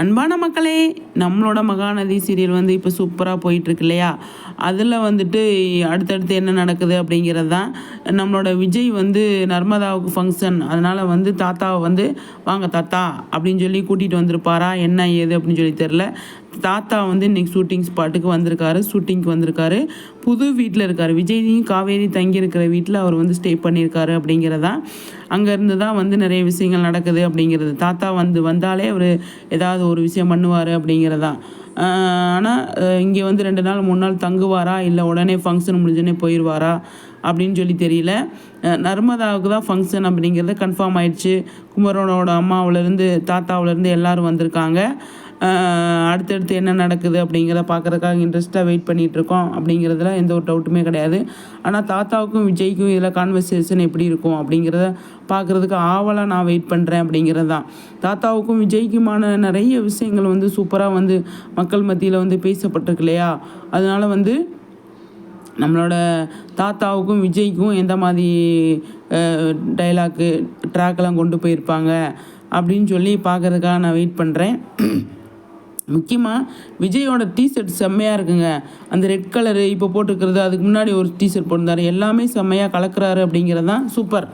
அன்பான மக்களே நம்மளோட மகாநதி சீரியல் வந்து இப்போ சூப்பராக போயிட்டுருக்கு இல்லையா? அதில் வந்துட்டு அடுத்தடுத்து என்ன நடக்குது அப்படிங்கிறது தான் நம்மளோட விஜய் வந்து நர்மதாவுக்கு ஃபங்க்ஷன் அதனால் வந்து தாத்தாவை வந்து வாங்க தாத்தா அப்படின்னு சொல்லி கூட்டிகிட்டு வந்திருப்பாரா? என்ன ஏது அப்படின்னு சொல்லி தெரில தாத்தா வந்து இன்னைக்கு ஷூட்டிங் ஸ்பாட்டுக்கு வந்திருக்காரு ஷூட்டிங்க்கு வந்திருக்காரு. புது வீட்டில் இருக்கார். விஜய்யும் காவேரி தங்கியிருக்கிற வீட்டில் அவர் வந்து ஸ்டே பண்ணியிருக்காரு அப்படிங்கிறதா. அங்கேருந்து தான் வந்து நிறைய விஷயங்கள் நடக்குது அப்படிங்கிறது. தாத்தா வந்து வந்தாலே அவர் ஏதாவது ஒரு விஷயம் பண்ணுவார் அப்படிங்கிறதா. ஆனால் இங்கே வந்து ரெண்டு நாள் மூணு நாள் தங்குவாரா? இல்லை உடனே ஃபங்க்ஷன் முடிஞ்சோடனே போயிடுவாரா அப்படின்னு சொல்லி தெரியல. நர்மதாவுக்கு தான் ஃபங்க்ஷன் அப்படிங்கிறது கன்ஃபார்ம் ஆயிடுச்சு. குமரனோட அம்மாவிலேருந்து தாத்தாவிலேருந்து எல்லாரும் வந்திருக்காங்க. அடுத்தடுத்து என்ன நடக்குது அப்படிங்கிறத பார்க்குறதுக்காக இன்ட்ரெஸ்ட்டாக வெயிட் பண்ணிகிட்டு இருக்கோம் அப்படிங்கிறதுல எந்த ஒரு டவுட்டுமே கிடையாது. ஆனால் தாத்தாவுக்கும் விஜய்க்கும் இதில் கான்வர்சேஷன் எப்படி இருக்கும் அப்படிங்கிறத பார்க்குறதுக்கு ஆவலாக நான் வெயிட் பண்ணுறேன் அப்படிங்கிறது தான் தாத்தாவுக்கும் விஜய்க்குமான நிறைய விஷயங்கள் வந்து சூப்பராக வந்து மக்கள் மத்தியில் வந்து பேசப்பட்டிருக்கு இல்லையா? அதனால வந்து நம்மளோட தாத்தாவுக்கும் விஜய்க்கும் எந்த மாதிரி டைலாக்கு ட்ராக்கெல்லாம் கொண்டு போயிருப்பாங்க அப்படின்னு சொல்லி பார்க்கறதுக்காக நான் வெயிட் பண்ணுறேன் முக்கியமாக விஜயோட டிஷர்ட் செம்மையாக இருக்குங்க. அந்த ரெட் கலரு இப்போ போட்டிருக்கிறது அதுக்கு முன்னாடி ஒரு டிஷர்ட் போட்டிருந்தாரு. எல்லாமே செம்மையாக கலக்கிறாரு அப்படிங்கிறது தான் சூப்பர்